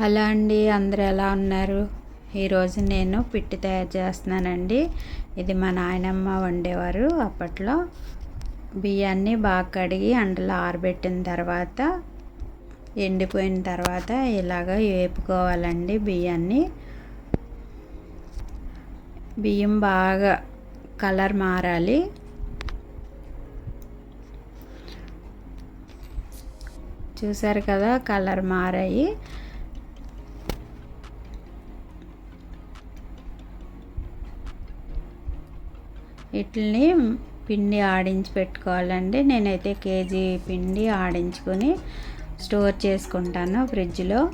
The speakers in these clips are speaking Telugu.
హలో అండి అందరు ఎలా ఉన్నారు? ఈరోజు నేను పిట్టి తయారు చేస్తున్నానండి. ఇది మా నాయనమ్మ వండేవారు. అప్పట్లో బియ్యాన్ని బాగా కడిగి అండలో ఆరబెట్టిన తర్వాత ఎండిపోయిన తర్వాత ఇలాగ వేపుకోవాలండి బియ్యాన్ని. బియ్యం బాగా కలర్ మారాలి. చూసారు కదా కలర్ మారాయి. వీటిని పిండి ఆడించి పెట్టుకోవాలండి. నేనైతే కేజీ పిండి ఆడించుకొని స్టోర్ చేసుకుంటాను ఫ్రిడ్జ్లో.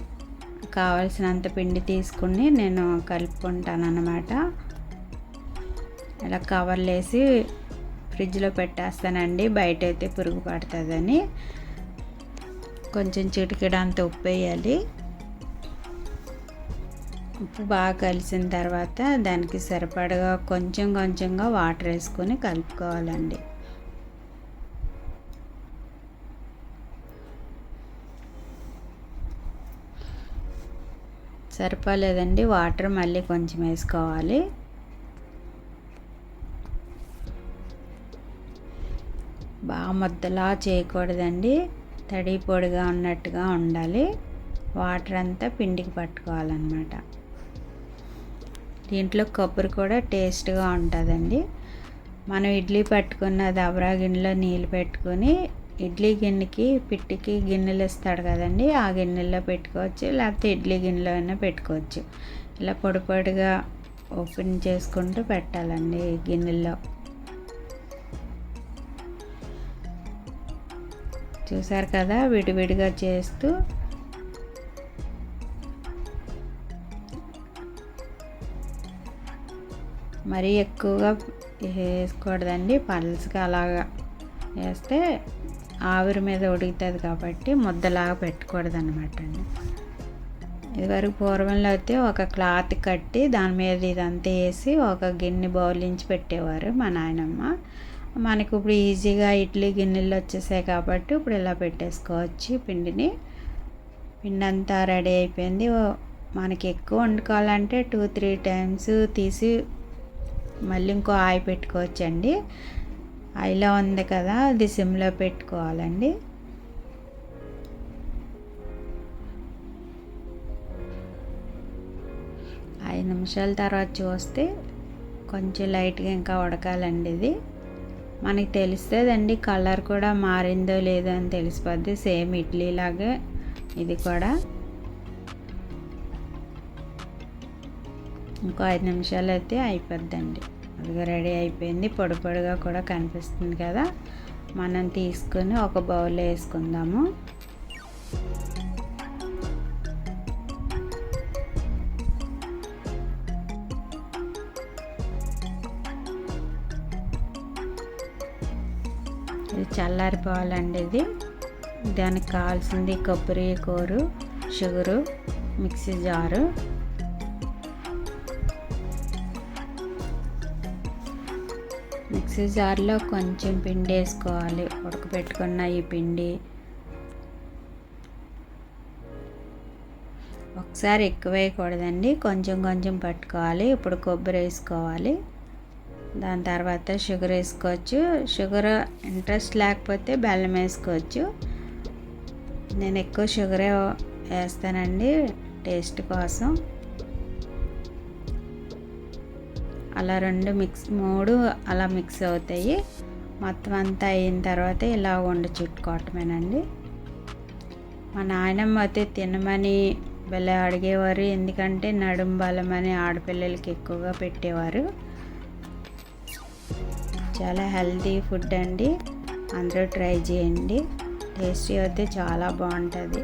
కావలసినంత పిండి తీసుకుని నేను కలుపుకుంటాను అన్నమాట ఇలా కవర్లు వేసి ఫ్రిడ్జ్లో పెట్టేస్తానండి. బయట అయితే పురుగు పడుతుందని. కొంచెం చిటికెడంత ఉప్పు వేయాలి ఉప్పు బాగా కలిసిన తర్వాత దానికి సరిపడగా కొంచెం కొంచెంగా వాటర్ వేసుకొని కలుపుకోవాలండి. సరిపోలేదండి వాటర్ మళ్ళీ కొంచెం వేసుకోవాలి. బాగా ముద్దలా చేయకూడదండి తడి పొడిగా ఉన్నట్టుగా ఉండాలి. వాటర్ అంతా పిండికి పట్టుకోవాలన్నమాట. దీంట్లో కొబ్బరి కూడా టేస్ట్గా ఉంటుందండి. మనం ఇడ్లీ పట్టుకున్న దబరా గిన్నెలో నీళ్ళు పెట్టుకొని ఇడ్లీ గిన్నెకి పిట్టికి గిన్నెలు ఇస్తాడు కదండి ఆ గిన్నెల్లో పెట్టుకోవచ్చు లేకపోతే ఇడ్లీ గిన్నెలో అయినా పెట్టుకోవచ్చు. ఇలా పొడి పొడిగా ఓపెన్ చేసుకుంటూ పెట్టాలండి గిన్నెల్లో. చూసారు కదా విడివిడిగా చేస్తూ మరీ ఎక్కువగా వేసుకోకూడదండి. పల్స్గా అలాగా వేస్తే ఆవిరి మీద ఉడుకుతుంది కాబట్టి ముద్దలాగా పెట్టకూడదు అనమాట అండి. ఇదివరకు పూర్వంలో అయితే ఒక క్లాత్ కట్టి దాని మీద ఇదంతా వేసి ఒక గిన్నె బౌలించి పెట్టేవారు మా నాయనమ్మ. మనకి ఇప్పుడు ఈజీగా ఇడ్లీ గిన్నెలు వచ్చేసాయి కాబట్టి ఇప్పుడు ఇలా పెట్టేసుకోవచ్చు పిండిని. పిండి అంతా రెడీ అయిపోయింది. మనకి ఎక్కువ వండుకోవాలంటే టూ త్రీ టైమ్స్ తీసి మళ్ళీ ఇంకో ఆయి పెట్టుకోవచ్చండి. ఆయిలో ఉంది కదా అది సిమ్లో పెట్టుకోవాలండి. ఐదు నిమిషాల తర్వాత చూస్తే కొంచెం లైట్గా ఇంకా ఉడకాలండి ఇది. మనకి తెలుస్తుందండి కలర్ కూడా మారిందో లేదో అని తెలిసిపోద్ది. సేమ్ ఇడ్లీ లాగే ఇది కూడా. ఇంకో ఐదు నిమిషాలు అయితే అయిపోద్దండి. అదిగా రెడీ అయిపోయింది. పొడి పొడిగా కూడా కనిపిస్తుంది కదా. మనం తీసుకొని ఒక బౌల్లో వేసుకుందాము. ఇది చల్లారిపోవాలండి ఇది. దానికి కావాల్సింది కొబ్బరి కూరు షుగరు మిక్సీ జారు. మిక్సీ జార్లో కొంచెం పిండి వేసుకోవాలి. ఉడకబెట్టుకున్న ఈ పిండి. ఒకసారి ఎక్కువ వేయకూడదండి. కొంచెం కొంచెం పట్టుకోవాలి. ఇప్పుడు కొబ్బరి వేసుకోవాలి. దాని తర్వాత షుగర్ వేసుకోవచ్చు. షుగర్ ఇంట్రెస్ట్ లేకపోతే బెల్లం వేసుకోవచ్చు. నేను ఎక్కువ షుగరే వేస్తానండి టేస్ట్ కోసం. అలా రెండు మిక్స్ మూడు అలా మిక్స్ అవుతాయి. మొత్తం అంతా అయిన తర్వాత ఇలా వండి చుట్టుకోవటమేనండి. మా నాయనమ్మ అయితే తినమని భలే అడిగేవారు. ఎందుకంటే నడుం బలమని ఆడపిల్లలకి ఎక్కువగా పెట్టేవారు. చాలా హెల్తీ ఫుడ్ అండి. అందరూ ట్రై చేయండి. టేస్టీ అయితే చాలా బాగుంటుంది.